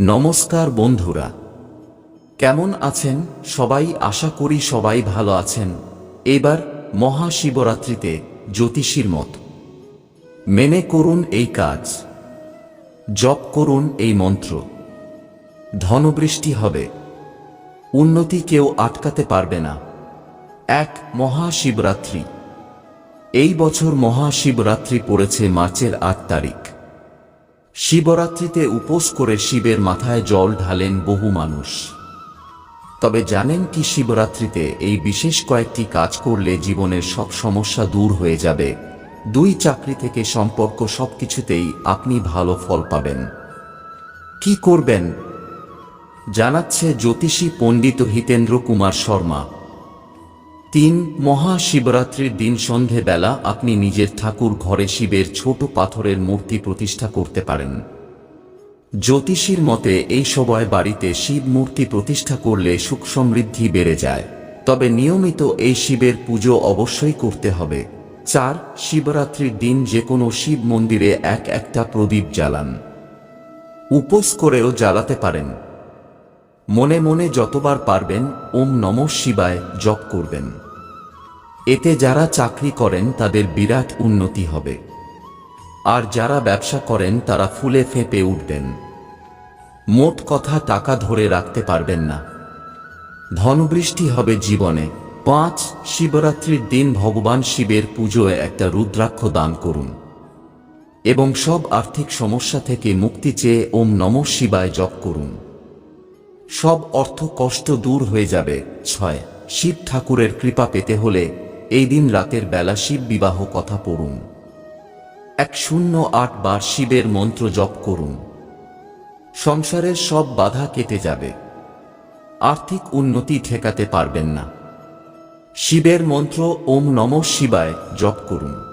নমস্কার বন্ধুরা। কেমন আছেন? সবাই আশা করি সবাই ভালো আছেন। এবার মহাশিবরাত্রিতে জ্যোতিষীর মত। মেনে করুন এই কাজ। জপ করুন এই মন্ত্র। ধনবৃষ্টি হবে। উন্নতি কেউ আটকাতে পারবে না। এক মহাশিবরাত্রি। এই বছর মহাশিবরাত্রি পড়েছে মার্চের আট তারিখ। শিবরাত্রিতে উপোস করে শিবের মাথায় জল ঢালেন বহু মানুষ। তবে জানেন কি শিবরাত্রিতে এই বিশেষ কয়েকটি কাজ করলে জীবনের সব সমস্যা দূর হয়ে যাবে। দুই চাকরি থেকে সম্পর্ক সবকিছুতেই আপনি ভালো ফল পাবেন। কি করবেন? জানাচ্ছে জ্যোতিষী পণ্ডিত হিতেন্দ্র কুমার শর্মা। তিন মহাশিবরাত্রির দিন সন্ধেবেলা আপনি নিজের ঠাকুর ঘরে শিবের ছোট পাথরের মূর্তি প্রতিষ্ঠা করতে পারেন। জ্যোতিষীর মতে, এই সময় বাড়িতে শিব মূর্তি প্রতিষ্ঠা করলে সুখ সমৃদ্ধি বেড়ে যায়। তবে নিয়মিত এই শিবের পুজো অবশ্যই করতে হবে। চার, শিবরাত্রির দিন যে কোনো শিব মন্দিরে এক একটা প্রদীপ জ্বালান। উপোস করেও জ্বালাতে পারেন। মনে মনে যতবার পারবেন, ওম নম শিবায় জপ করবেন। এতে যারা চাকরি করেন, তাদের বিরাট উন্নতি হবে। আর যারা ব্যবসা করেন, তারা ফুলে ফেঁপে উঠবেন। মোট কথা, টাকা ধরে রাখতে পারবেন না। ধনবৃষ্টি হবে জীবনে। পাঁচ শিবরাত্রির দিন ভগবান শিবের পুজোয় একটা রুদ্রাক্ষ দান করুন। এবং সব আর্থিক সমস্যা থেকে মুক্তি চেয়ে ওম নম শিবায় জপ করুন। সব অর্থ কষ্ট দূর হয়ে যাবে। ছয়, শিব ঠাকুরের কৃপা পেতে হলে এই দিন রাতের বেলা শিব বিবাহ কথা পড়ুন। এক শূন্য আট বার শিবের মন্ত্র জপ করুন। সংসারের সব বাধা কেটে যাবে। আর্থিক উন্নতি ঠেকাতে পারবেন না। শিবের মন্ত্র ওম নম শিবায় জপ করুন।